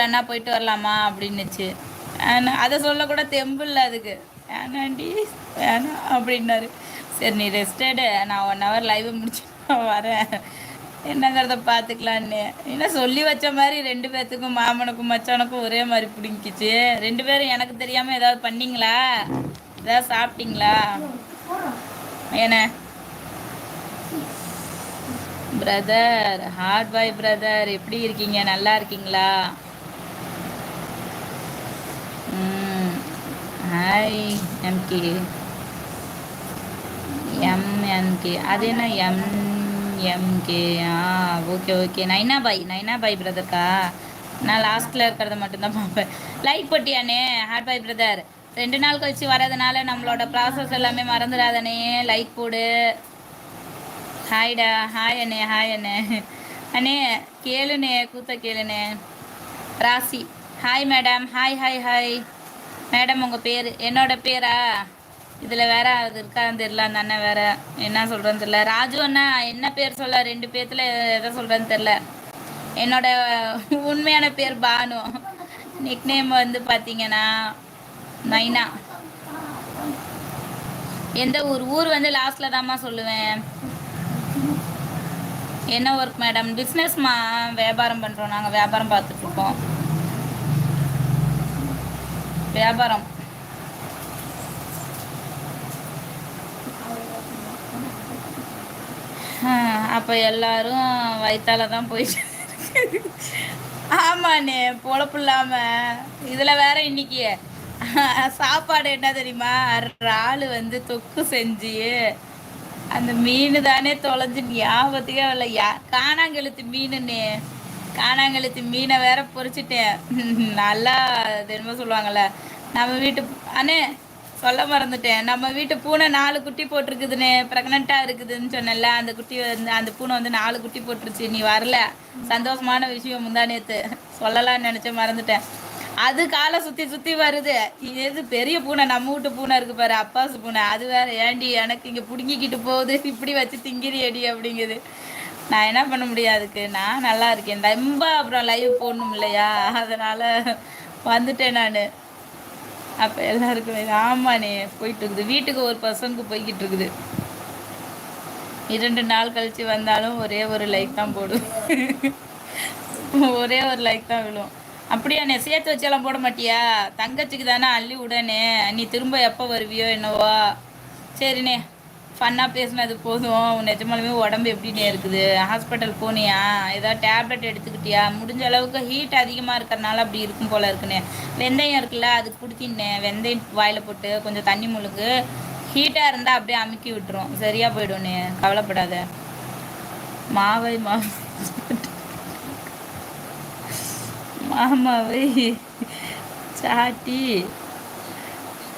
வேணா போயிட்டு வரலாமா அப்படின்னுச்சு. அதை சொல்லக்கூட தெம்பு இல்லை அதுக்கு. வேணாண்டி வேணாம் அப்படின்னாரு. சரி நீ ரெஸ்டடு நான் ஒன் ஹவர் லைவை முடிச்சு வரேன். என்னங்கிறத பார்த்துக்கலான்னு. என்ன சொல்லி வச்ச மாதிரி ரெண்டு பேர்த்துக்கும் மாமனுக்கும் மச்சானுக்கும் ஒரே மாதிரி பிடிங்கிச்சு ரெண்டு பேரும் எனக்கு தெரியாமல் ஏதாவது பண்ணீங்களா? ஏதாவது சாப்பிட்டீங்களா? என்ன? பிரதர் ஹார்ட் பாய் பிரதர் எப்படி இருக்கீங்க? நல்லா இருக்கீங்களா? ஹாய் எம்கே எம்என்கே அது என்ன எம்எம்கே ஆ ஓகே ஓகே நைனா பாய் நைனா பாய் பிரதர்க்கா நான் லாஸ்ட்டில் இருக்கிறத மட்டும்தான் பார்ப்பேன். லைக் பட்டியானே ஹார்ட் பாய் பிரதர் ரெண்டு நாள் கழிச்சு வரதுனால நம்மளோட ப்ராசஸ் எல்லாமே மறந்துடாதனே லைக் போடு. ஹாய்டா ஹாய் அண்ணே ஹாய் அண்ணே. அண்ணே கேளுண்ணே கூத்த கேளுண்ணே. ராசி. Hi madam hi hi hi madam உங்கள் பேர்? என்னோட பேரா? இதில் வேற அது இருக்கான்னு தெரியல அந்த அண்ணன் வேற. என்ன சொல்கிறேன்னு தெரில ராஜு அண்ணா என்ன பேர் சொல்ல? ரெண்டு பேர்த்தில் எதை சொல்கிறேன்னு தெரில என்னோட உண்மையான பேர் பானு. நிக் நேம் வந்து பார்த்தீங்கன்னா நைனா. எந்த ஊர்? ஊர் வந்து லாஸ்ட்டில் தாம்மா சொல்லுவேன். என்ன ஒர்க் மேடம் பிஸ்னஸ்மா வியாபாரம் பண்ணுறோம் நாங்கள் வியாபாரம் பார்த்துட்ருக்கோம் வியாபாரம். அப்போ எல்லாரும் வயிற்றால தான் போயிட்டு ஆமாண்ணே பொழப்பு இல்லாமல் இதில் வேற இன்னைக்கு சாப்பாடு என்ன தெரியுமா? இறால் வந்து தொக்கு செஞ்சு அந்த மீன் தானே தொலைஞ்சு ஞாபகத்துக்கே இல்லை யா காணாங்கெழுத்து மீனுன்னு காணாங்கழுத்து மீனை வேற பொரிச்சிட்டேன் நல்லா அது என்னமோ சொல்லுவாங்கள்ல நம்ம வீட்டு அண்ணே சொல்ல மறந்துட்டேன். நம்ம வீட்டு பூனை நாலு குட்டி போட்டிருக்குதுன்னு ப்ரெக்னெண்ட்டாக இருக்குதுன்னு சொன்னல அந்த குட்டி வந்து அந்த பூனை வந்து நாலு குட்டி போட்டுருச்சு நீ வரல. சந்தோஷமான விஷயம் முந்தா நேற்று சொல்லலாம்னு நினச்சேன் மறந்துட்டேன். அது காலை சுற்றி சுற்றி வருது. இது பெரிய பூனை நம்ம வீட்டு பூனை இருக்கு பாரு அப்பாசு பூனை. அது வேற ஏண்டி எனக்கு இங்கே பிடுங்கிக்கிட்டு போகுது. இப்படி வச்சு திங்கிறியடி அப்படிங்குது. நான் என்ன பண்ண முடியும் அதுக்கு? நான் நல்லா இருக்கேன். ரொம்ப அப்புறம் லைவ் போடணும் இல்லையா? அதனால் வந்துட்டேன் நான். அப்போ எல்லாருக்குமே ஆமாண்ணே போயிட்டு இருக்குது. வீட்டுக்கு ஒரு பர்சனுக்கு போய்கிட்டு இருக்குது. இரண்டு நாள் கழித்து வந்தாலும் ஒரே ஒரு லைக் தான் போடும். ஒரே ஒரு லைக் தான் விழும். அப்படியா நீ சேர்த்து வச்செல்லாம் போட மாட்டியா? தங்கச்சிக்கு தானே அள்ளி உடனே நீ திரும்ப எப்போ வருவியோ என்னவோ. சரிண்ணே. ஃபன்னாக பேசினது போதும். நிஜமாலுமே உடம்பு எப்படின்னே இருக்குது. ஹாஸ்பிட்டல் போனியா? ஏதாவது டேப்லெட் எடுத்துக்கிட்டியா? முடிஞ்ச அளவுக்கு ஹீட் அதிகமாக இருக்கிறனால அப்படி இருக்கும் போல இருக்குண்ணே வெந்தயம் இருக்குல்ல அது குடித்தின்னே வெந்தயம் வாயில் போட்டு கொஞ்சம் தண்ணி முழுகு ஹீட்டாக இருந்தால் அப்படியே அமுக்கி விட்டுரும். சரியாக போயிடும்ண்ணே கவலைப்படாத. மாவை மாவு. மாமாவை. சாட்டி.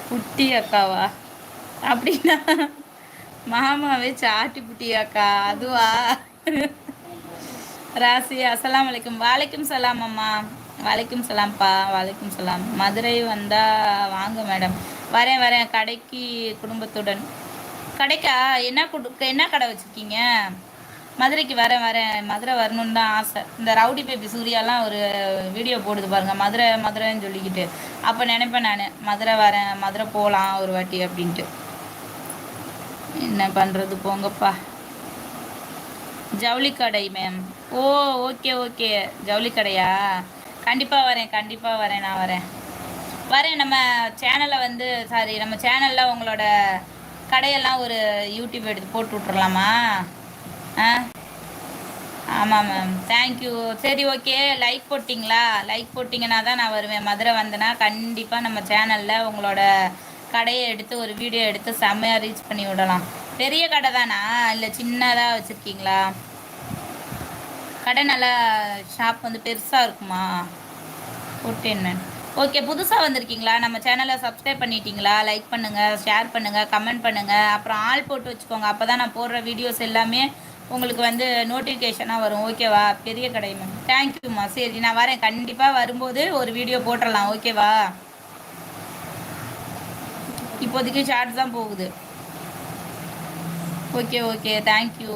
குட்டி அக்காவா? அப்படின்னா மாமாவே சாட்டி புட்டியாக்கா அதுவா? ராசி அஸ்லாம் அலைக்கும். வாலைக்கும் சலாம் அம்மா. வாலைக்கும் சலாம்ப்பா வாலைக்கும் சலாம். மதுரை வந்தா வாங்க மேடம். வரேன் வரேன். கடைக்கு குடும்பத்துடன். கடைக்கா? என்ன குடு என்ன கடை வச்சுருக்கீங்க? மதுரைக்கு வரேன் வரேன். மதுரை வரணும்னு தான் ஆசை. இந்த ரவுடி பேபி சூர்யாலாம் ஒரு வீடியோ போடுது பாருங்கள் மதுரை மதுரைன்னு சொல்லிக்கிட்டு. அப்போ நினைப்பேன் நான். மதுரை வரேன் மதுரை போகலாம் ஒரு வாட்டி அப்படின்ட்டு. என்ன பண்ணுறது போங்கப்பா. ஜவுளி கடை மேம் ஓ ஓகே ஓகே ஜவுளி கடையா? கண்டிப்பாக வரேன் கண்டிப்பாக வரேன் நான் வரேன். வரேன் நம்ம சேனலில் வந்து சாரி நம்ம சேனலில் உங்களோட கடையெல்லாம் ஒரு யூடியூப் எடுத்து போட்டு விட்றலாமா ஆ? ஆமாம் மேம் தேங்க்யூ சரி ஓகே லைக் போட்டிங்களா? லைக் போட்டிங்கன்னா தான் நான் வருவேன். மதுரை வந்தேன்னா கண்டிப்பாக நம்ம சேனலில் உங்களோட கடையை எடுத்து ஒரு வீடியோ எடுத்து செம்மையாக ரீச் பண்ணி விடலாம். பெரிய கடை தானா? இல்லை சின்னதாக வச்சுருக்கீங்களா? கடை நல்லா ஷாப் வந்து பெருசாக இருக்குமா? ஓகே ஓகே புதுசாக வந்திருக்கீங்களா? நம்ம சேனலை சப்ஸ்கிரைப் பண்ணிட்டீங்களா? லைக் பண்ணுங்கள் ஷேர் பண்ணுங்கள் கமெண்ட் பண்ணுங்கள் அப்புறம் ஆள் போட்டு வச்சுக்கோங்க. அப்போ தான் நான் போடுற வீடியோஸ் எல்லாமே உங்களுக்கு வந்து நோட்டிஃபிகேஷனாக வரும். ஓகேவா பெரிய கடை மேம் தேங்க்யூம்மா சரி நான் வரேன். கண்டிப்பாக வரும்போது ஒரு வீடியோ போட்டுடலாம். ஓகேவா இப்போதைக்கு ஷார்ட் தான் போகுது. Okay okay thank you